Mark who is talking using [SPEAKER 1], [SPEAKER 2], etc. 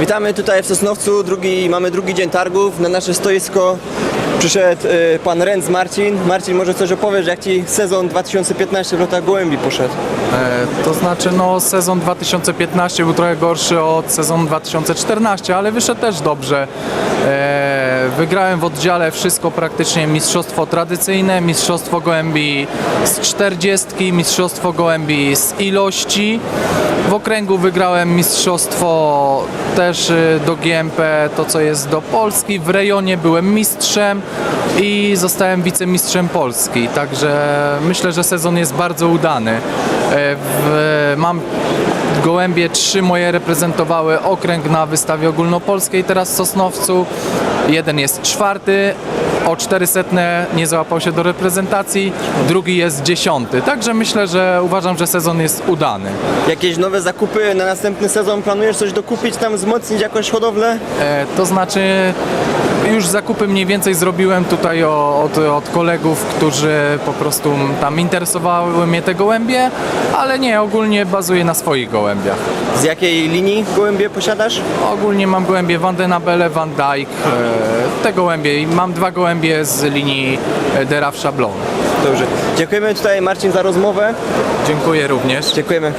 [SPEAKER 1] Witamy tutaj w Sosnowcu, drugi, mamy drugi dzień targów. Na nasze stoisko przyszedł y, pan Renz Marcin. Marcin, może coś opowiesz, jak ci sezon 2015 w lotach gołębi poszedł?
[SPEAKER 2] E, To znaczy, no sezon 2015 był trochę gorszy od sezonu 2014, ale wyszedł też dobrze. E, Wygrałem w oddziale wszystko praktycznie, mistrzostwo tradycyjne, mistrzostwo gołębi z 40, mistrzostwo gołębi z ilości. W okręgu wygrałem mistrzostwo też y, do GMP, to co jest do Polski. W rejonie byłem mistrzem i zostałem wicemistrzem Polski. Także myślę, że sezon jest bardzo udany. E, W, mam gołębie, trzy moje reprezentowały okręg na wystawie ogólnopolskiej teraz w Sosnowcu. Jeden jest czwarty, o 400 nie załapał się do reprezentacji, drugi jest dziesiąty. Także myślę, że uważam, że sezon jest udany.
[SPEAKER 1] Jakieś nowe zakupy na następny sezon? Planujesz coś dokupić, tam wzmocnić jakąś hodowlę?
[SPEAKER 2] E, to znaczy już zakupy mniej więcej zrobiłem tutaj od, od kolegów, którzy po prostu tam interesowały mnie te gołębie, ale nie, ogólnie bazuję na swoich gołębiach.
[SPEAKER 1] Z jakiej linii gołębie posiadasz?
[SPEAKER 2] Ogólnie mam gołębie Van den Abele, Van Dyke, te gołębie i mam dwa gołębie z linii e, Deraw Szablon.
[SPEAKER 1] Dobrze. Dziękujemy tutaj Marcin za rozmowę.
[SPEAKER 2] Dziękuję również.
[SPEAKER 1] Dziękujemy.